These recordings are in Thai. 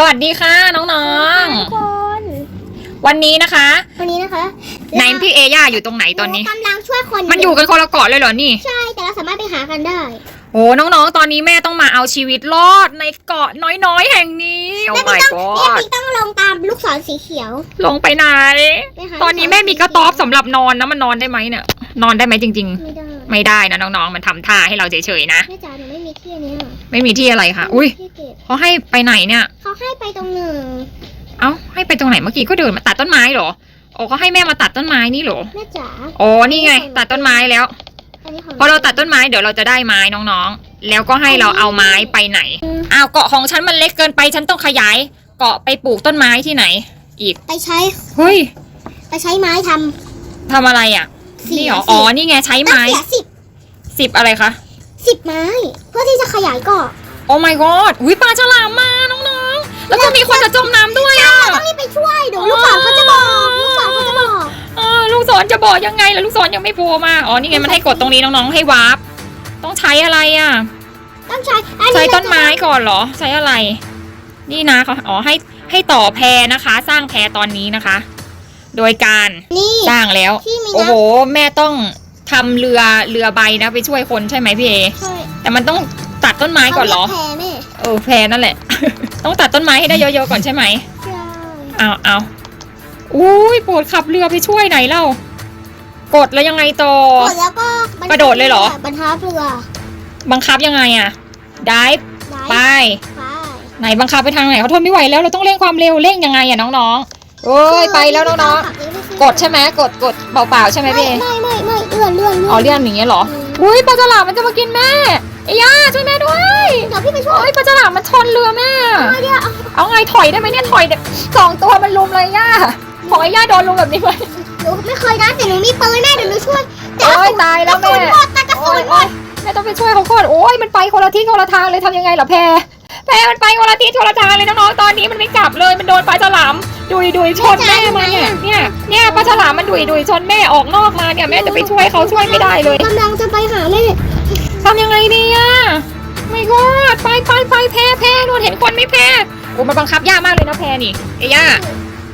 สวัสดีค่ะน้องทุกคนๆ วันนี้นะคะ วันนี้นะคะไหนพี่เอย่าอยู่ตรงไหนตอนนี้ เรากำลังช่วยคนมันอยู่กันคนละเกาะเลยเหรอนี่ ใช่แต่เราสามารถไปหากันได้โอ้น้องๆ ตอนนี้แม่ต้องมาเอาชีวิตรอดในเกาะน้อยๆ แห่งนี้ โอ้แม่ my ต้องแม่ god ปิ๊กต้องลงตามลูกศรสีเขียวลงไปไหน ไปหาตอนนี้แม่มีกระต๊อบสำหรับนอนนะมันนอนได้ไหมเนี่ย นอนได้ไหมจริง ไม่ได้ๆ ไม่ได้นะน้องๆ มันทำท่าให้เราเฉยๆนะ แม่จ๋าหนูไม่มีที่เนี้ยไม่มีที่อะไรค่ะ อุ้ยที่เก็บเขาให้ไปไหนเนี่ย เขาให้ไปตรงหนึ่งเอ้า ให้ไปตรงไหนเมื่อกี้ก็เดินมาตัดต้นไม้เหรอ โอ้เขาให้แม่มาตัดต้นไม้นี่เหรอ แม่จ๋าอ๋อ นี่ไง ตัดต้นไม้แล้ว อันนี้ของพอเราตัดต้นไม้เดี๋ยวเราจะได้ไม้น้องๆ แล้วก็ให้เราเอาไม้ไปไหน อ้าวเกาะของฉันมันเล็กเกินไปฉันต้องขยาย เกาะไปปลูกต้นไม้ที่ไหน อีก ไปใช้เฮ้ยไปใช้ไม้ททำอะไรอะำ นี่เหรอ อ๋อ นี่ไงใช้ต้องไม้เสียสิบสิบอะไรคะสิบไม้ เพื่อที่จะขยายเกาะโอ้ my god อุ้ยปลาฉลามมาน้องๆ แล้วก็มีคนจะจมน้ำด้วยอะเราต้องรีบไปช่วยเดี๋ยวลูกศรเขาจะบอกลูกศรเขาจะบอกเออลูกศรจะบอกยังไงล่ะลูกศรยังไม่โผล่มา อ๋อ นี่ไงมันให้กดตรงนี้น้องๆ ให้วาร์ป ต้องใช้อะไรอะ ต้องใช้อันนี้ใช้ต้นไม้ก่อนเหรอ ใช้อะไร นี่นะเขาอ๋อให้ให้ต่อแพรนะคะ สร้างแพรตอนนี้นะคะ โดยการนี่ สร้างแล้ว ที่มีโอ้น้โห แม่ต้องทำเรือเรือใบนะไปช่วยคนใช่ไหมพี่เอำใช่แต่มันต้องตัดต้นไม้ก่อนเหรอขารียแพแม่เออแพรนั่นแหละ ต้องตัดต้นไม้ให้ได้เยอะๆก่อนใช่ไหม ใช่เอาเอาอุ้ยโปรดขับเรือไปช่วยไหนเล่า กดแล้วยังไงต่อ กดแล้วก็บรรทักระโดดเลยเหรอ บรรทัดเรือบังคับยังไงอะได้ไปไป ไปไหนบังคับไปทางไหนเขาทนไม่ไหวแล้วเราต้องเร่งความเร็วเร่งยังไงอะน้อง ๆเอ้ยไปแล้วน้องๆ กดใช่ไหมกดกดเปล่าๆใช่ไหมไม่พี่เอไม่ไม่ไม่เลื่อนเลื่อนอ๋อเลี่ยนอย่างเงี้ยเหรอ อุ้ยปลาฉลามมันจะมากินแม่ไอ้ย่าช่วยแม่ด้วยเดี๋ยวพี่ไปช่วยโอ้ยปลาฉลามมันชนเรือแม่เดี๋ยวเอาเอาไงถอยได้ไหมเนี่ยถอยเดี๋ยวสองตัวมันลุมเลยย่าขอให้ย่าโดนลุมแบบนี้ไหมหนูไม่เคยนะแต่หนูมีปืนแม่เดี๋ยวหนูช่วยแต่โอ้ยตายกแล้ระวสุแม่นหมดแต่กระโอ้สุยนหมโอ้ยดแม่ต้องไปช่วยเขาก่อนโอ้ยมันไปคนละทิศคนละทางเลยทำยังไงล่ะแพร แพรมันไปคนละทิศคนละทางเลยน้องๆ ตอนนี้มันไม่กลับเลย มันโดนปลาฉลามดุยดุยชนแม่มาเนี่ย เนี่ยเนี่ยปลาฉลามมันดุยดุยชนแม่ออกนอกมาเนี่ยแม่จะไปช่วยเขาช่วยไม่ได้เลยกำลังจะไปหาแม่ทำยังไงดีอะไม่กอดไปไปไปแพ้แพ้นวลเห็นคนไม่แพ้โอ้มันบังคับยากมากเลยนะแพ้นี่ เอย่า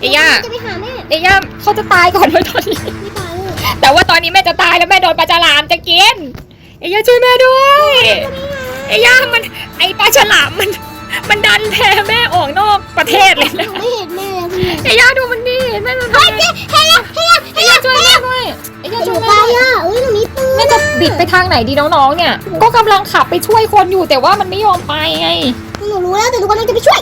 เอย่าจะไปหาแม่เอย่าเขาจะตายก่อนเลยตอนนี้ไม่ตายเลยแต่ว่าตอนนี้แม่จะตายแล้วแม่โดนปลาฉลามจะกิน เอย่าช่วยแม่ด้วย เอย่ามัน ไอปลาฉลามมัน มันดันแพ้แม่ออกนอกประเทศเลยหนะนูไม่เห็นแม่แล้วพี่เอย่าดูมันดิแม่มันเฮ้ยเจ๊เฮ้ยเฮ้ยเอย่าช่วยแม่ด้วยเอย่าหช่นูวยไปแม่ด้วยอะเอ้ยหนูมีปืนแม่จะบิดไปทางไหนดีน้องๆเนี่ย ก็กำลังขับไปช่วยคนอยู่แต่ว่ามันไม่ยอมไปไง หนูรู้แล้วแต่หนูกำลังจะไปช่วย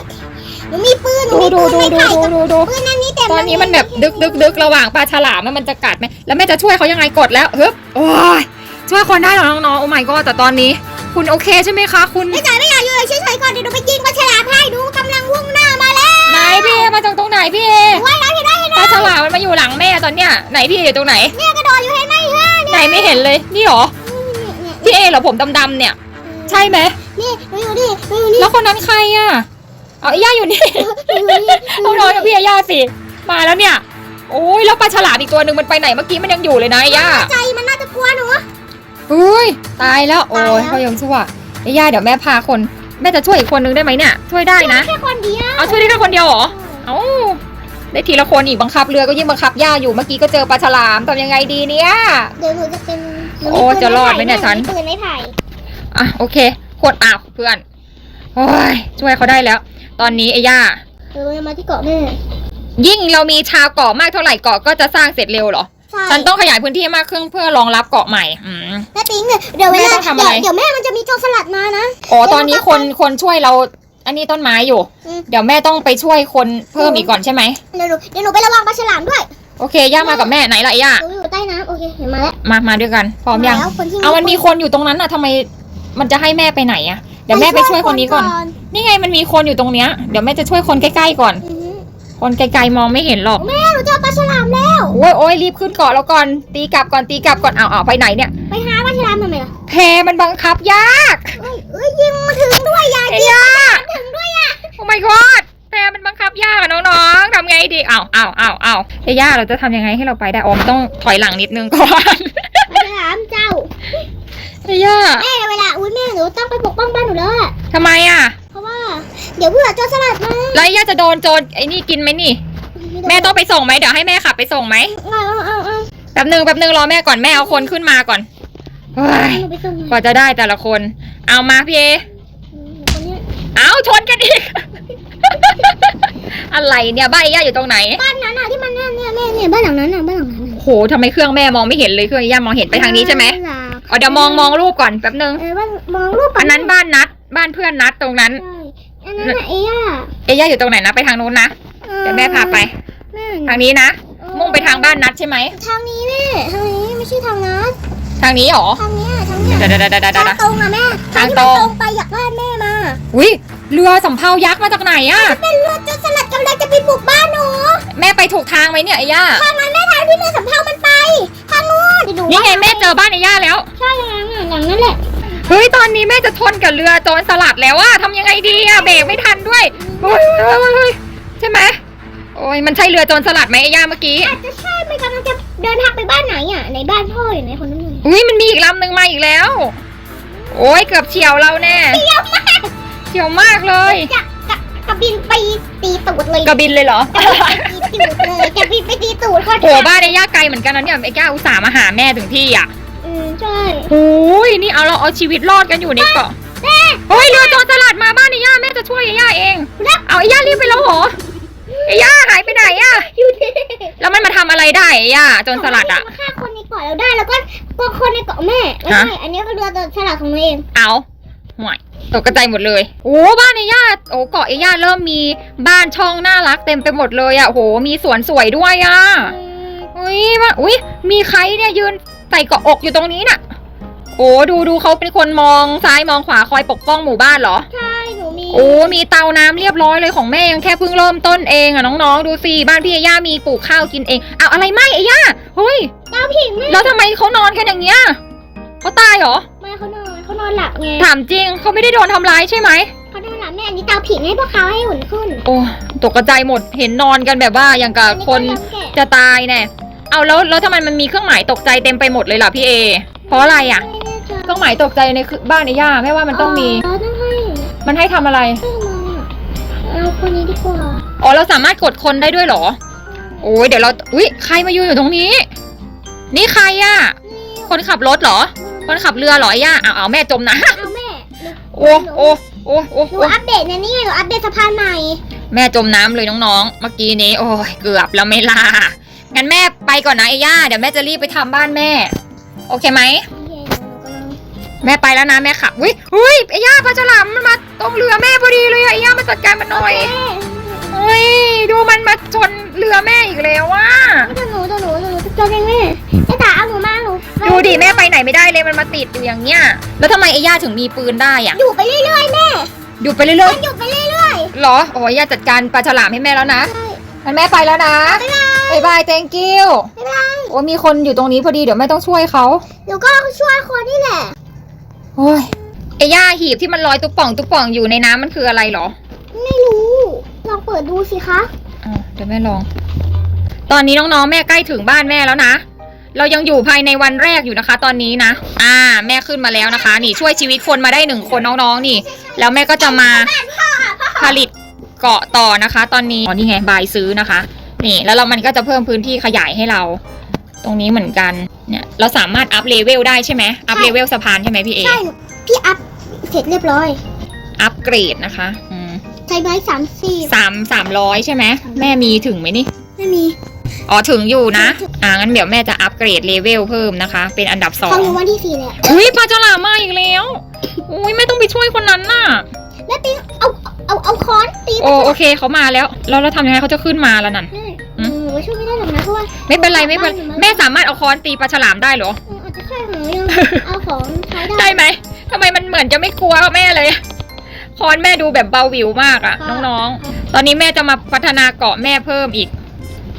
หนูมีปืนหนูดูมีดูปืนดูไม่ดูไผ่ดูดูดู ปืนอันนี้แต่ตอนนี้มันแบบดึกดึกดึกระหว่างปลาฉลามมันจะกัดไหมแล้วแม่จะช่วยเขายังไงกดแล้วฮึบโอ้ยช่วยคนได้เหรอน้องๆโอ้ my god แต่ตอนนี้ คุณโอเคใช่ไหมคะ คุณไม่จ่ายไม่อยากอยู่เฉยๆก่อนเดี๋ยวหนูไปยิงปลาฉลามให้ดูกำลังวุ่งหน้ามาแล้วไหนพี่เอมาจากตรงไหนพี่เอว่าแล้วเห็นได้เห็นปลาฉลามมันมาอยู่หลังแม่ตอนเนี้ยไหนพี่เออยู่ตรงไหน เนี่ยกระโดดอยู่เห็นไหมเนี่ยไหนไม่เห็นเลยนี่เหรอเนี่ยพี่เอเหรอผมดำๆเนี่ย ใช่ไหมนี่หนูอยู่นี่หนูอยู่นี่แล้วคนนั้นใครอะเอาไอ้ย่าอยู่นี่ หนูอยู่นี่เอานอนกับพี่ย่าสิมาแล้วเนี่ย โอ้ยแล้วปลาฉลามอีกตัวหนึ่งมันไปไหนเมื่อกี้มันยังอยู่เลยนะไอ้ย่าใจมันน่าจะกลัวหนู อุ้ยตายแล้วโอ้ยตายแล้วเขายังชั่วไอ้ย่าเดี๋ยวแม่พาคนแม่จะช่วยอีกคนนึงได้ไหมเนี่ยช่วยได้นะแค่คนเดียวเอาช่วยได้แค่คนเดียวเหรอเอ้าได้ทีละคนอีกบังคับเรือก็ยิ่งบังคับย่าอยู่เมื่อกี้ก็เจอปลาฉลามทำยังไงดีเนี่ยเดี๋ยวหนูจะเป็นหนูมีโอ้ปืนจะรอดไหมเนี่ยฉัน ปืนไม่ไผ่อะโอเคขวดอ้าวเพื่อนโอ้ยช่วยเขาได้แล้ว ตอนนี้ไอ้ย่าเดี๋ยวเรามาที่เกาะแม่ ยิ่งเรามีชาวเกาะมากเท่าไหร่เกาะก็จะสร้างเสร็จเร็วเหรอ ใช่ฉันต้องขยายพื้นที่มากขึ้นเพื่อรองรับเกาะใหม่อืม แม่ปิ๊งเดี๋ยวเวแม่ลาต้องทำอะไร เดี๋ยวเดี๋ยวแม่มันจะมีโจรสลัดมานะ อ๋อตอนนี้คนคนช่วยเรา อันนี้ต้นไม้อยู่ อืม เดี๋ยวแม่ต้องไปช่วยคนเพิ่มอีกก่อนใช่ไหมเดี๋ยวหนูเดี๋ยวหนูไประวังปลาฉลามด้วยโอเคย่ามากับแม่ไหนล่ะย่าหนูอยู่ใต้น้ำโอเคเห็นมาแล้วมามาด้วยกันพร้อมยัง แล้วคนที่เอามันมีคนอยู่ตรงนั้นน่ะทำไมมันจะให้แม่ไปไหนอะเดี๋ยวแม่ไปช่วยคนนี้ก่อน นี่ไงมันมีคนอยู่ตรงเนี้ยเดี๋ยวแม่จะช่วยคนใกล้ๆก่อน อือหือ คนไกลๆมองไม่เห็นหรอก แม่หนูเจอปลาฉลามแล้ว โอ้ยโอ้ยรีบขึ้นเกาะแล้วก่อน ตีกลับก่อนตีกลับก่อนเอาเอาไปไหนเนี่ย ไปหาปลาฉลามทำไมล่ะแพมันบังคับยากเอ้ยเอ้ยยิงมาถึงด้วยยายไอ้ย่าโอ้ my god แพมันบังคับยากอะน้องๆทำไงดีเอาเอาเอาเอาไอ้ย่าเราจะทำยังไงให้เราไปได้อ๋อมันต้องถอยหลังนิดนึงก่อนปลาฉลามเจ้าไอ้ย่าแม่เวลาอุ้ยแม่หนูต้องไปปกป้องบ้านหนูแล้วอะทำไมอะเพราะว่าเดี๋ยวเผื่อโจรสลัดมาแล้วย่าจะโดนโจรไอ้นี่กินไหมนี่ แม่ต้องไปส่งไหมเดี๋ยวให้แม่ขับไปส่งไหมเอาเอาเอาเอาแป๊บนึงแป๊บนึงรอแม่ก่อนแม่เอาคนขึ้นมาก่อนเฮ้ยหนูไปส่งกว่าจะได้แต่ละคน เอามาพี่เอคนเนี้ยเอาชนกันอีก อะไรเนี่ยบ้านย่าอยู่ตรงไหน บ้านนั้นอะที่มันเนี่ยเนี่ยแม่เนี่ยบ้านหลังนั้นอะบ้านหลังนั้นอะโหทำไมเครื่องแม่มองไม่เห็นเลยเครื่องย่ามองเห็นไปทางนี้ใช่ไหมน่ารักอ๋อเดี๋ยวมองมองรูปก่อนแป๊บนึง เออบ้านมองรูปอันนั้นบ้านนัด บ้านเพื่อนนัดตรงนั้น ใช่ อันนั้นอะเอย่าเอย่าอยู่ตรงไหนนะ ไปทางนู้นนะ เดี๋ยวแม่พาไป แม่ทางนี้นะ มุ่งไปทางบ้านนัดใช่ไหม ทางนี้แม่ทางนี้ไม่ใช่ทางนั้นทางนี้เหรอ ทางเนี้ยทางเนี้ยเดี๋ยวเดี๋ยวเดี๋ยวเดี๋ยวเดี๋ยวทางตรงอะแม่ทางที่ตมันรงตรงไปอยากได้แม่มาอุ้ยเรือสำเภายักษ์มาจากไหนอะเป็นเรือโจรสลัดกำลังจะไปบุกบ้านหนูแม่ไปถูกทางไหมเนี่ยไอ้ย่าทางนั้นแม่ทางที่เรือสำเภามันไปทางนู้นนี่ไงแม่เจอบ้านไอ้ย่าแล้ว ใช่ทางนั้นอะหลังนั้นแหละเฮ้ยตอนนี้แม่จะชนกับเรือโจรสลัดแล้วอะทำยังไงดีอะเบรกไม่ทันด้วยโอ้ยเฮ้ยเฮ้ยเฮ้ยใช่ไหมโอ้ยมันใช่เรือโจรสลัดไหมไอ้ย่าเมื่อกี้ อาจจะใช่มันกำลังจะเดินทางไปบ้านไหนอะ ในบ้านพ่ออยู่ไหนคนนั้นเลยอุ้ยมันมีอีกลำหนึ่งมาอีกแล้ว โอ้ยเกือบเฉียวเราแน่เดียวมากเฉียวมากเลย จะกะกระบินไปตีตูดเลยกระบินเลยเหรอตีตูดเลยกระบินไปตีตูดเขาโหบ้านไอ้ย่าไกลเหมือนกันนะเนี่ยไอ้ย่าอุตส่าห์มาหาแม่ถึงที่อะอืม ใช่โอ้ยนี่เอาเราเอาชีวิตรอดกันอยู่ในเกาะแม่เฮ้ยเรือโจรสลัดมาบ้านไอ้ย่าแม่จะช่วยไอ้ย่าเอง เอาไอ้ย่ารีบไปแล้วเหรอไอ้ย่าหายไปไหนอะอยู่ที่แล้วมันมาทำอะไรได้ไอ้ย่าโจรสลัดอะมาฆ่าคนในเกาะเราได้แล้วก็ก็คนในเกาะแม่ไม่ใช่อันนี้ก็เรือโจรสลัดของเราเองเอาห่วยตกกระจายหมดเลย โอ้บ้านไอ้ย่าโอ้เกาะไอ้ย่าเริ่มมีบ้านช่องน่ารักเต็มไปหมดเลยอะโหมีสวนสวยด้วยอะอุ้ยว่าอุ้ยมีใครเนี่ยยืน ใส่เกาะอกอยู่ตรงนี้น่ะ โอ้ดูดูเขาเป็นคนมองซ้ายมองขวาคอยปกป้องหมู่บ้านเหรอ ใช่หนูมีโอ้มีเตาน้ำเรียบร้อยเลยของแม่ยังแค่เพิ่งเริ่มต้นเองอะน้องๆ ดูสิบ้านพี่เอย่ามีปลูกข้าวกินเองเอาอะไรไหมไอ้ย่าเฮ้ยดาวผิงแม่แล้วทำไมเขานอนกันอย่างเงี้ยเขาตายเหรอ ไม่เขานอนเขานอนหลับไงถามจริงเขาไม่ได้โดนทำร้ายใช่ไหม เขานอนหลับแม่อันนี้เตาผิงให้พวกเขาให้หุ่นขึ้นโอ้ตกกระจายหมดเห็นนอนกันแบบว่าอย่างกับคนอัก็ยังแกะจะตายแน่ เอาแล้วแล้วทำไมมันมีเครื่องหมายตกใจเต็มไปหมดเลยล่ะพี่เอ เพราะอะไรอะไม่แน่ใจเครื่องหมายตกใจในคือบ้านไอ้ย่าแม่ว่ามันต้องมีอ๋อต้องให้มันให้ทำอะไร ให้มาเอาคนนี้ดีกว่าอ๋อเราสามารถกดคนได้ด้วยเหรอ โอ้ยเดี๋ยวเรา อุ๊ยใครมายืนอยู่ตรงนี้ นี่ใครอะคนขับรถเหรอ คนขับเรือเหรอไอ้ย่าเอาเอาแม่จมนะ เอาแม่โอ้โอ้โอ้โอ้หนูโอ้อัปเดตนะนี่หนูอัปเดตสะพานใหม่แม่จมน้ำเลยน้องๆ เมื่อกี้นี้ โอ้ยเกือบแล้วไม่ล่ะ งั้นแม่ไปก่อนนะไอ้ย่าเดี๋ยวแม่จะรีบไปทำบ้านแม่ โอเคไหมโอเคหนูกำลังแม่ไปแล้วนะแม่ขับอุ้ยอุ้ยไอ้ย่าปลาฉลามมันมาตรงเรือแม่พอดีเลยอะไอ้ย่ามาจัดการมันหน่อยเฮ้ยดูมันมาชนเรือแม่อีกแล้วว่ะตัวหนูตัวหนูตัวหนูตัวเองแม่ไอ้ตาเอาหนูมาหนูดูดิแม่ไปไหนไม่ได้เลยมันมาติดอยู่อย่างเงี้ย แล้วทำไมไอ้ย่าถึงมีปืนได้อะอยู่ไปเรื่อยๆแม่ดูไปเรื่อมัยนอยู่ไปเรื่อยๆเหรอโอ้ยย่าจัดการปลาฉลามให้แม่แล้วนะๆใช่งั้นแม่ไปแล้วนะ บ๊ายบายบายบาย thank you บ๊ายบายโอ้ยมีคนอยู่ตรงนี้พอดีเดี๋ยวแม่ต้องช่วยเขาหนูก็ช่วยคนนี่แหละ โอ้ยไอ้ย่าหีบที่มันลอยตุ๊กป่องตุ๊กป่องอยู่ในน้ำมันคืออะไรเหรอไม่รู้ ลองเปิดดูสิคะอ๋อเดี๋ยวแม่ลอง ตอนนี้น้องๆ แม่ใกล้ถึงบ้านแม่แล้วนะ เรายังอยู่ภายในวันแรกอยู่นะคะ ตอนนี้นะ อ่า แม่ขึ้นมาแล้วนะคะ นี่ช่วยชีวิตคนมาได้หนึ่งคนน้องๆ นี่ แล้วแม่ก็จะมาผลิตเกาะต่อนะคะ ตอนนี้อ๋อนี่ไงบายซื้อนะคะ นี่ แล้วเรามันก็จะเพิ่มพื้นที่ขยายให้เรา ตรงนี้เหมือนกันเนี่ยเราสามารถอัพเลเวลได้ใช่ไหมอัพเลเวลสะพานใช่ไหมพี่เอใช่หนูพี่อัพเสร็จเรียบร้อย อัพเกรดนะคะอืมใช้ไม้สามสี่สามสามร้อยใช่ไหมแม่มีถึงไหมนี่ไม่มีอ๋อถึงอยู่นะ อ่างั้นเดี๋ยวแม่จะอัปเกรดเลเวลเพิ่มนะคะ เป็นอันดับสอของงหนูวันที่สี่แล้วอุ้ยปลาฉลามมาอีกแล้วอุ้ยไม่ต้องไปช่วยคนนั้นน่ะแม่ปิ๊งเอาเอาเอาค้อนตีโอโอเคเขามาแล้วแล้วเราทำยังไงเขาจะขึ้นมาแล้วนั่นใช่อืมหนูช่วยไม่ได้หรอกนะเพราะว่าไม่เป็นไรไม่เป็นแม่สามารถเอาค้อนตีปลาฉลามได้เหรอเอออาจจะใช่หนูยังเอาของใช้ได้ได้ไหมทำไมมันเหมือนจะไม่กลัวแม่เลยค้อนแม่ดูแบบเบาหวิวมากอะน้องๆ ตอนนี้แม่จะมาพัฒนาเกาะแม่เพิ่มอีก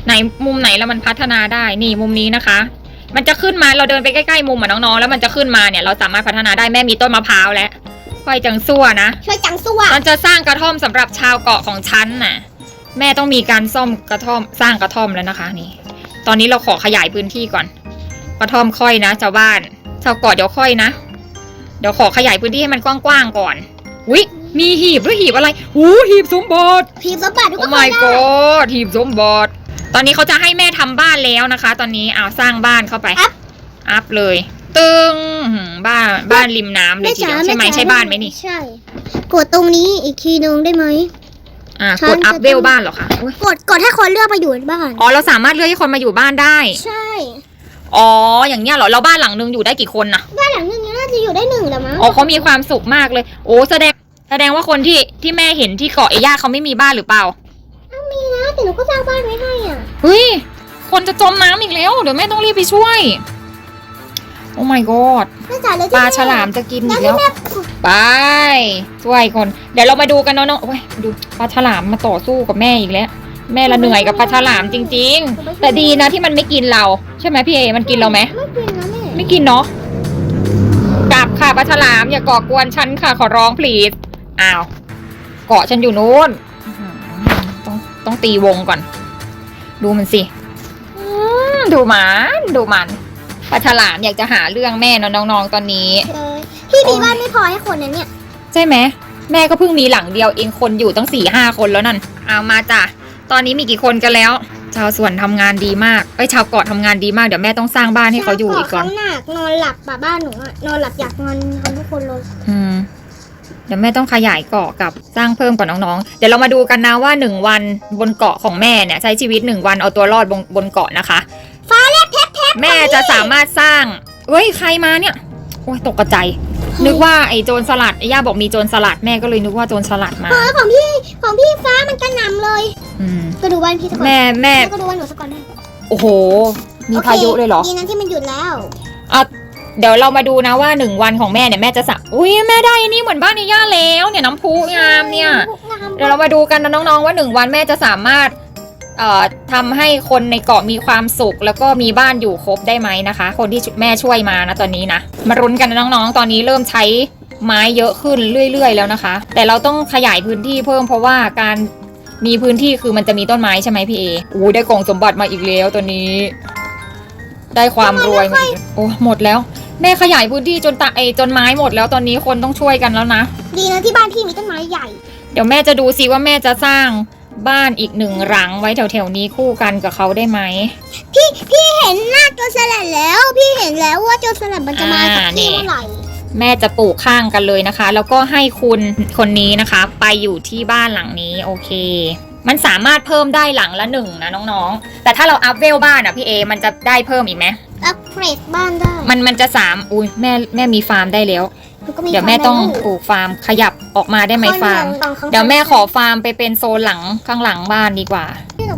ไหนมุมไหนแล้วมันพัฒนาได้นี่มุมนี้นะคะ มันจะขึ้นมาเราเดินไปใกล้ๆมุมอะน้องๆแล้วมันจะขึ้นมาเนี่ยเราสามารถพัฒนาได้แม่มีต้นมะพร้าวแล้วค่อยจังซั่วนะช่วยจังสู้ตอนจะสร้างกระท่อมสำหรับชาวเกาะของฉันน่ะ แม่ต้องมีการซ่อมกระท่อมสร้างกระท่อมแล้วนะคะนี่ ตอนนี้เราขอขยายพื้นที่ก่อน กระท่อมค่อยนะชาวบ้านชาวเกาะเดี๋ยวค่อยนะ เดี๋ยวขอขยายพื้นที่ให้มันกว้างๆก่อนอุ้ยมีหีบด้วยหีบอะไรหูหีบสมบัติพีสมบัติทุกโอ้คน my ได้ god หีบสมบัติตอนนี้เขาจะให้แม่ทำบ้านแล้วนะคะ ตอนนี้เอาสร้างบ้านเข้าไป อัพอัพเลย ตึงหืมบ้านบ้านริมน้ำเลยทีเดียวใช่ไหมใช่บ้านไหมนี่ ใช่ กดตรงนี้อีกทีนึงได้ไหม อะฉันกดอัพจะเวลต้องบ้านเหรอคะอุ๊ยกดกดให้คนเลือกมาอยู่ในบ้านอ๋อเราสามารถเลือกให้คนมาอยู่บ้านได้ ใช่อ๋อ อย่างเงี้ยเหรอ เราบ้านหลังนึงอยู่ได้กี่คนนะบ้านหลังนึงน่าจะอยู่ได้หนึ่งแล้วมั้งอ๋อเขามีความสุขมากเลย โอ้ แสดง แสดงว่าคนที่ ที่แม่เห็นที่เกาะเอย่าเขาไม่มีบ้านหรือเปล่ามีนะแต่หนูก็สร้างบ้านไว้ให้อะ เฮ้ย คนจะจมน้ำอีกแล้ว เดี๋ยวแม่ต้องรีบไปช่วย โอ้ my god แม่จ๋าเลยปที่ลาแม่ฉลามจะกินแล้อีวกที่แล้วแม่ไปช่วยคน เดี๋ยวเรามาดูกันเนาะเนาะโอ้ยดูปลาฉลามมาต่อสู้กับแม่อีกแล้ว แม่ละเหนื่อยกับปลาฉลามจริง ๆ แต่ดีนะที่มันไม่กินเรา ใช่ไหมพี่เอ มันกินเราไหมไม่กินนะแม่ไม่กินเนาะกลับค่ะปลาฉลามอย่าก่อกวนฉันค่ะขอร้อง please อ้าวเกาะฉันอยู่นู้นอื้อหือต้องต้องตีวงก่อน ดูมันสิอืมดูมันดูมัน ปลาฉลามอยากจะหาเรื่องแม่เนอะน้องๆตอนนี้เลยพี่มีบ้านไม่พอให้คนนั้นเนี่ยใช่ไหมแม่ก็เพิ่งมีหลังเดียวเองคนอยู่ตั้งสี่ห้าคนแล้วนั่นเอามาจ้ะตอนนี้มีกี่คนกันแล้ว ชาวสวนทำงานดีมากเอ้ยชาวเกาะทำงานดีมากเดี๋ยวแม่ต้องสร้างบ้านให้เขาอยู่อีกก่อนเขาหนักนอนหลับป่ะบ้านหนูอะนอนหลับอยากนอนกันทุกคนเลยอืมเดี๋ยวแม่ต้องขยายเกาะกับสร้างเพิ่มก่อนน้องๆ เดี๋ยวเรามาดูกันนะว่าหนึ่งวันบนเกาะของแม่เนี่ยใช้ชีวิตหนึ่งวันเอาตัวรอดบนบนเกาะนะคะ ฟ้าเรียกเพชรเพชร แม่จะสามารถสร้างเฮ้ยใครมาเนี่ย โอ้ยตกใจ นึกว่าไอ้โจรสลัดไอ้ย่าบอกมีโจรสลัดแม่ก็เลยนึกว่าโจรสลัดมา เออของพี่ของพี่ฟ้ามันกระหน่ำเลยอืมก็ดูบ้านพี่สักก่อนแม่แม่แล้วก็ดูบ้านหนูสักก่อนได้โอ้โห มีโอคพายุเลยเหรอดีนั้นที่มันหยุดแล้วเดี๋ยวเรามาดูนะว่าหนึ่งวันของแม่เนี่ยแม่จะสักอุ้ยแม่ได้อันนี่เหมือนบ้านในย่าแล้ว เนี่ยน้ำพุงามเนี่ย เดี๋ยวเรามาดูกันนะน้องๆว่าหนึ่งวันแม่จะสามารถเอ่อ ทำให้คนในเกาะมีความสุข แล้วก็มีบ้านอยู่ครบได้ไหมนะคะ คนที่แม่ช่วยมานะตอนนี้นะมารุ้นกันนะน้องๆ ตอนนี้เริ่มใช้ไม้เยอะขึ้นเรื่อย ๆ แล้วนะคะ แต่เราต้องขยายพื้นที่เพิ่มเพราะว่าการมีพื้นที่คือมันจะมีต้นไม้ใช่ไหมพี่เออู้ได้กล่องสมบัติมาอีกแล้วตัวนี้ ได้ความรวยมาอีกโอ้หมดแล้ว แม่ขยายพื้นที่จนตะไอจนไม้หมดแล้วตอนนี้คนต้องช่วยกันแล้วนะ ดีนะที่บ้านพี่มีต้นไม้ใหญ่ เดี๋ยวแม่จะดูซิว่าแม่จะสร้าง บ้านอีกหนึ่งหลังไว้แถวๆนี้คู่กันกับเขาได้ไหมพี่พี่เห็นหน้าโจรสลัดแล้ว พี่เห็นแล้วว่าโจรสลัดมันจะมาอ่าจากที่นี่เมื่อไหร่แม่จะปลูกข้างกันเลยนะคะ แล้วก็ให้คุณคนนี้นะคะ ไปอยู่ที่บ้านหลังนี้โอเค มันสามารถเพิ่มได้หลังละหนึ่งนะน้องๆ แต่ถ้าเราอัพเวลบ้านอะพี่เอมันจะได้เพิ่มอีกไหมอัปเกรดบ้านได้ มันมันจะสามอุ้ยแม่แม่มีฟาร์มได้แล้วนก็ เดี๋ยวแม่ต้องควาปลูกฟาร์มขยับออกมาได้ไหมคนฟาร์มหนึ่งสองข้างเดี๋ยวแม่ขอฟาร์มไปเป็นโซนหลังข้างหลังบ้านดีกว่า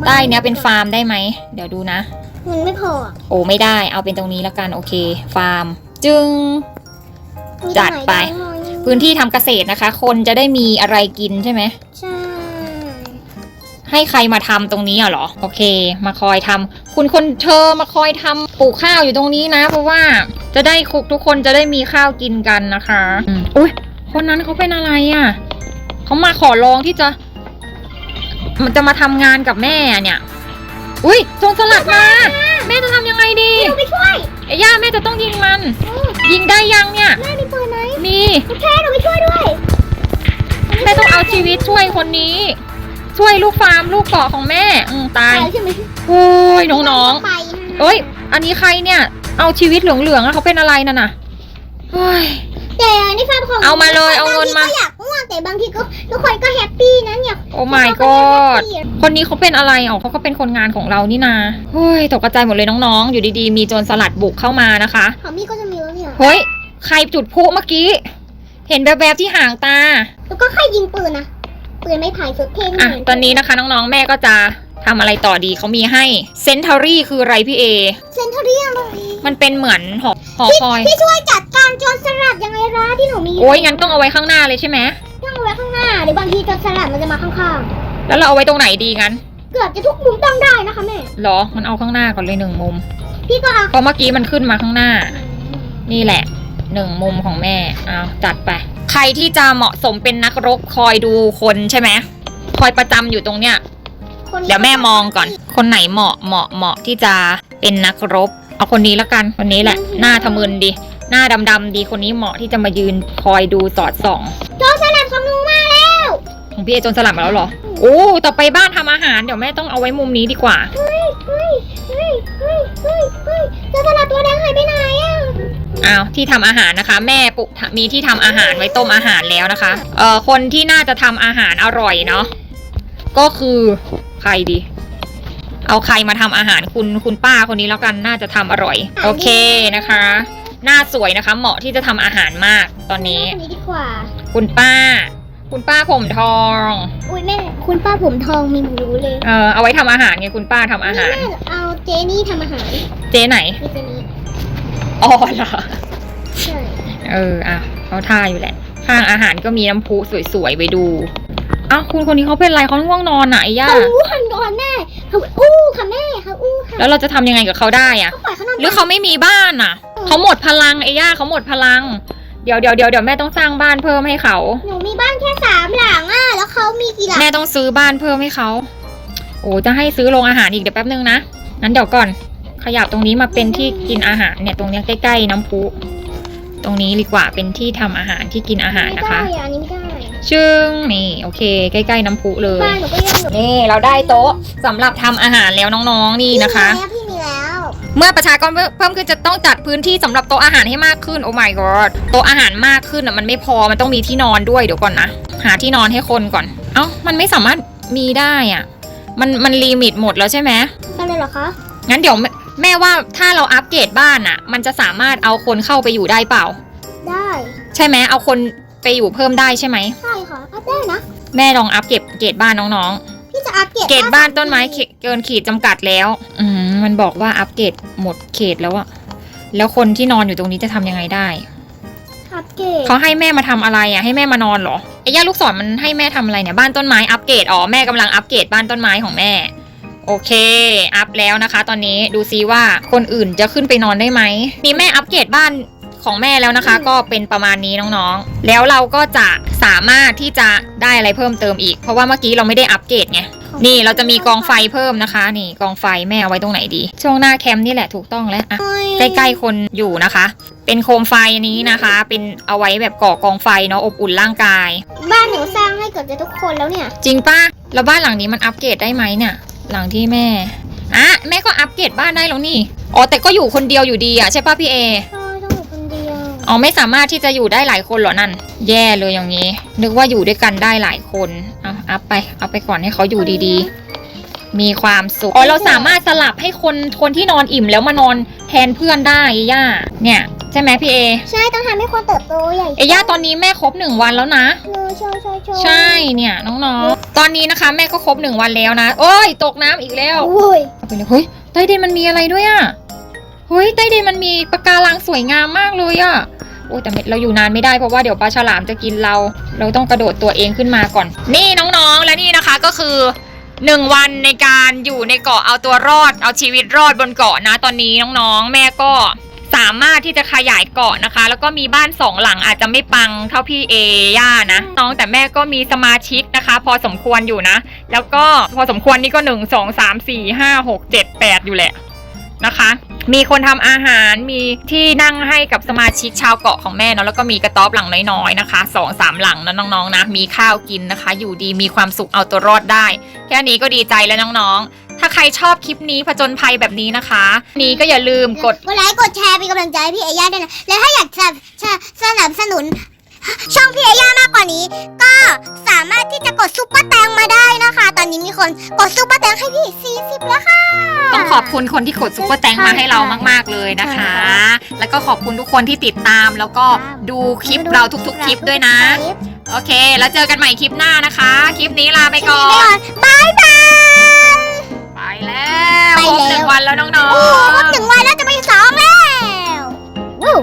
ใต้เนี้ยเป็นฟาร์มได้ไหม เดี๋ยวดูนะ มันไม่พออะโอ้ไม่ได้ เอาเป็นตรงนี้แล้วกันโอเค ฟาร์ม จึงมีจัดไปตรงหนได้ไหมพื้นที่ทำเกษตรนะคะ คนจะได้มีอะไรกินใช่ไหม ใช่ ให้ใครมาทำตรงนี้อะเหรอ โอเค มาคอยทำคุณคนเธอมาคอยทำปลูกข้าวอยู่ตรงนี้นะ เพราะว่าจะได้คุกทุกคนจะได้มีข้าวกินกันนะคะอืมอุ้ยคนนั้นเขาเป็นอะไรอะเขามาขอร้องที่จะ มันจะมาทำงานกับแม่เนี่ย อุ้ยโจรสลัดมา แม่จะทำยังไงดีหนูไปช่วยไอ้ย่าแม่จะต้องยิงมัน ยิงได้ยังเนี่ยแม่มีปืนไหมมีโอเคหนูไปช่วยด้วยแม่ต้องเอาชีวิตช่วยคนนี้ ช่วยลูกฟาร์มลูกเกาะของแม่อืมตาย ใช่ไหมโอ้ยน้องไปๆเอ้ย อันนี้ใครเนี่ย เอาชีวิตเหลืองๆอะเขาเป็นอะไรนั่นน่ะเฮ้ย แต่ในฟาร์มของเอามาเลยเอาเงินมาบงทีก็อยากง่วงแต่บางทีก็ทุกคนก็แฮปปี้นะเนี่ยโอ้ my god คนนี้เขาเป็นอะไรอ๋อเขาก็เป็นคนงานของเรานี่นาเฮ้ยตกใจหมดเลยน้องๆ อยู่ดีๆ มีโจรสลัดบุกเข้ามานะคะ ของมี่ก็จะมีแล้วเนี่ยเฮ้ย ใครจุดพลุเมื่อกี้ เห็นแบบๆที่ห่างตา แล้วก็ใครยิงปืนนะ ปืนไม่ไผ่สุดเท่อะตอนนี้นะคะน้องๆ แม่ก็จะทำอะไรต่อดีเขามีให้เซนท u รี่คืออะไรพี่เอ เซนทอรี่อะไรมันเป็นเหมือนหอหอคอย พี่ช่วยจัดการโจรสลัดยังไงล่ะที่หนูมีโอ้ยงั้นต้องเอาไว้ข้างหน้าเลยใช่ไหมตั้งเอาไว้ข้างหน้าเดี๋ยวบางทีโจรสลัดมันจะมาข้างแล้วเราเอาไว้ตรงไหนดีงั้นๆ เกือบจะทุกมุมต้องได้นะคะแม่หรอมันเอาข้างหน้าก่อนเลยหนึ่งมุมพี่ก็เอาเพราะเมื่อกี้มันขึ้นมาข้างหน้า นี่แหละหนึ่งมุมของแม่เอาจัดไปใค รที่จะเหมาะสมเป็นนักรบคอยดูคนใช่ไหมคอยประจำอยู่ตรงเนี้ยคนเดี๋ยวแม่มองก่อน คนไหนเหมาะเหมาะเหมาะที่จะเป็นนักรบ เอาคนนี้ละกันคนนี้แหละ หน้าทะมึนดี หน้าดำๆดีคนนี้เหมาะที่จะมายืนคอยดูสอดส่องโจรสลัดของหนูมาแล้ของพี่เอจนสลับมาแล้วเหรอโอ้ต่อไปบ้านทำอาหารเดี๋ยวแม่ต้องเอาไว้มุมนี้ดีกว่าเฮ้ยเฮ้ยเฮ้ยเฮ้ยเฮ้ยเฮ้ยเจ้าสลัดตัวแดงหายไปไหน อะอ้าวที่ทำอาหารนะคะ แม่ปุมีที่ทำอาหารไว้ต้มอาหารแล้วนะคะเอ่อคนที่น่าจะทำอาหารอร่อยเนาะก็คือใครดี เอาใครมาทำอาหารคุณคุณป้าคนนี้แล้วกันน่าจะทำอร่อย โอเคนะคะ หน้าสวยนะคะ เหมาะที่จะทำอาหารมากตอนนี้อันนี้ดีกว่า คุณป้า คุณป้าผมทอง อุ้ยแม่คุณป้าผมทองมีหนูรู้เลยเออเอาไว้ทำอาหารไงคุณป้าทำอาหารแม่เอาเจนี่ทำอาหาร เจ๊ไหนนี่เจนี่ อ๋อเหรอ ใช่เออ อะเขาท่าอยู่แหละ ข้างอาหารก็มีน้ำพุสวยๆไปดู อ้าวคุณคนนี้เขาเป็นไรเขาง่วงนอนอะไอ้ย่า เขาอู้หันก่อนแม่เขาอู้ค่ะแม่เขาอู้ค่ะแล้วเราจะทำยังไงกับเขาได้อะ เขาปล่อยเขานอนหรือเขาไม่มีบ้านอะ เขาหมดพลังไอ้ย่าเขาหมดพลัง เดี๋ยวเดี๋ยวเดี๋ยวเดี๋ยวแม่ต้องสร้างบ้านเพิ่มให้เขา หนูมีบ้านแค่สามหลังอะแล้วเขามีกี่หลังแม่ต้องซื้อบ้านเพิ่มให้เขา โอ้จะให้ซื้อโรงอาหารอีกเดี๋ยวแป๊บนึงนะนั้นเดี๋ยวก่อน ขยับตรงนี้มาเป็นที่กินอาหารเนี่ยตรงเนี้ยใกล้ๆน้ำพุตรงนี้ดีกว่าเป็นที่ทำอาหารที่กินอาหารไม่นะคะ ได้อะอันนี้ไม่ได้ชึ่งนี่โอเค ใกล้ๆน้ำพุเลย บ้านหนูก็ยังอยู่นี่เราได้โต๊ะสำหรับทำอาหารแล้วน้องๆนี่นะคะพี่มีแล้วพี่มีแล้วเมื่อประชากรเพิ่มขึ้นจะต้องจัดพื้นที่สำหรับโต๊ะอาหารให้มากขึ้น โอ้ my god โต๊ะอาหารมากขึ้นอะมันไม่พอมันต้องมีที่นอนด้วยเดี๋ยวก่อนนะ หาที่นอนให้คนก่อน เอ้ามันไม่สามารถมีได้อะ มันมันลิมิตหมดแล้วใช่ไหมทำเลยเหรอคะงั้นเดี๋ยว แม่แม่ว่าถ้าเราอัปเกรดบ้านอะมันจะสามารถเอาคนเข้าไปอยู่ได้เปล่า ได้ใช่ไหมเอาคนไปอยู่เพิ่มได้ใช่ไหมใช่ค่ะอัพได้นะ แม่ลองอัปเกรดเกรดบ้านน้องๆพี่จะอัพเกรดเกรดบ้านต้นไม้เขเกินขีดจำกัดแล้ว อืมมันบอกว่าอัปเกรดหมดเขตแล้วอะแล้วคนที่นอนอยู่ตรงนี้จะทำยังไงได้ อัพเกรดเขาให้แม่มาทำอะไรอะให้แม่มานอนเหรอไอ้ย่าลูกศรมันให้แม่ทำอะไรเนี่ยบ้านต้นไม้อัปเกรดอ๋อแม่กำลังอัปเกรดบ้านต้นไม้ของแม่ โอเค อัพแล้วนะคะ ตอนนี้ดูซิว่าคนอื่นจะขึ้นไปนอนได้ไหมนี่แม่อัปเกรดบ้านของแม่แล้วนะคะ ก็เป็นประมาณนี้น้องๆ แล้วเราก็จะสามารถที่จะได้อะไรเพิ่มเติมอีก เพราะว่าเมื่อกี้เราไม่ได้อัปเกรดไงนี่เราจะมีกองไฟเพิ่มนะคะ นี่กองไฟแม่เอาไว้ตรงไหนดี ช่วงหน้าแคมป์นี่แหละถูกต้องแล้วอะใกล้ๆคนอยู่นะคะ เป็นโคมไฟนี้นะคะ เป็นเอาไว้แบบก่อกองไฟเนาะอบอุ่นร่างกาย บ้านหนูสร้างให้เกือบจะทุกคนแล้วเนี่ย จริงปะแล้วบ้านหลังนี้มันอัปเกรดได้ไหมเนี่ย หลังที่แม่อะแม่ก็อัปเกรดบ้านได้แล้วนี่อ๋อแต่ก็อยู่คนเดียวอยู่ดีอะใช่ปะพี่เอใช่ต้องอยู่คนเดียวอ๋อไม่สามารถที่จะอยู่ได้หลายคนเหรอนั่น แย่เลยอย่างนี้ นึกว่าอยู่ด้วยกันได้หลายคนเอาอัพไปเอาไปก่อนให้เขาอยู่ดี ๆ มีความสุขอ๋อเราสามารถสลับให้คนคนที่นอนอิ่มแล้วมานอนแทนเพื่อนได้ย่าเนี่ย ใช่ไหมพี่เอใช่ต้องทำให้คนเติบโตใหญ่เอย่าตอนนี้แม่ครบหนึ่งวันแล้วนะ เออใช่ใช่ใช่ใช่เนี่ยน้องๆ ตอนนี้นะคะแม่ก็ครบหนึ่งวันแล้วนะ โอ้ยตกน้ำอีกแล้วโอ้ยเอาไปเลยเฮ้ยใต้ดินมันมีอะไรด้วยอะเฮ้ยใต้ดินมันมีปะการังสวยงามมากเลยอะโอ้ยแต่เราอยู่นานไม่ได้เพราะว่าเดี๋ยวปลาฉลามจะกินเรา เราต้องกระโดดตัวเองขึ้นมาก่อน นี่น้องๆ และนี่นะคะก็คือหนึ่งวันในการอยู่ในเกาะเอาตัวรอด เอาชีวิตรอดบนเกาะนะ ตอนนี้น้องๆ แม่ก็ สามารถที่จะขยายเกาะนะคะ แล้วก็มีบ้านสองหลังอาจจะไม่ปังเท่าพี่เอย่านะน้องแต่แม่ก็มีสมาชิกนะคะ พอสมควรอยู่นะ แล้วก็พอสมควรนี่ก็หนึ่งสองสามสี่ห้าหกเจ็ดแปดอยู่แหละนะคะ มีคนทำอาหารมีที่นั่งให้กับสมาชิกชาวเกาะของแม่เนาะแล้วก็มีกระต๊อบหลังน้อยๆนะคะสองสามหลังนะน้องๆนะมีข้าวกินนะคะ อยู่ดีมีความสุขเอาตัวรอดได้ แค่นี้ก็ดีใจแล้วน้องๆถ้า ใครชอบคลิปนี้ผจญภัยแบบนี้นะคะ นี้ก็อย่าลืมกด กดไลค์กดแชร์เป็นกำลังใจให้พี่เอย่าด้วยนะ และถ้าอยากจะจะสนับสนุน ช่องพี่เอย่ามากกว่านี้ ก็สามารถที่จะกดซุปเปอร์แตงมาได้นะคะ ตอนนี้มีคนกดซุปเปอร์แตงให้พี่40แล้วค่ะ ต้องขอบคุณคนที่กดซุปเปอร์แตงมาให้เรามาก ๆ เลยนะคะ แล้วก็ขอบคุณทุกคนที่ติดตามแล้วก็ดูคลิปเราทุกๆ คลิปด้วยนะ โอเค แล้วเจอกันใหม่คลิปหน้านะคะ คลิปนี้ลาไปก่อนบายบายไป แล้วครบหนึ่งวันแล้วน้องๆ โอ้ครบหนึ่งวันแล้วจะไปสองแล้ว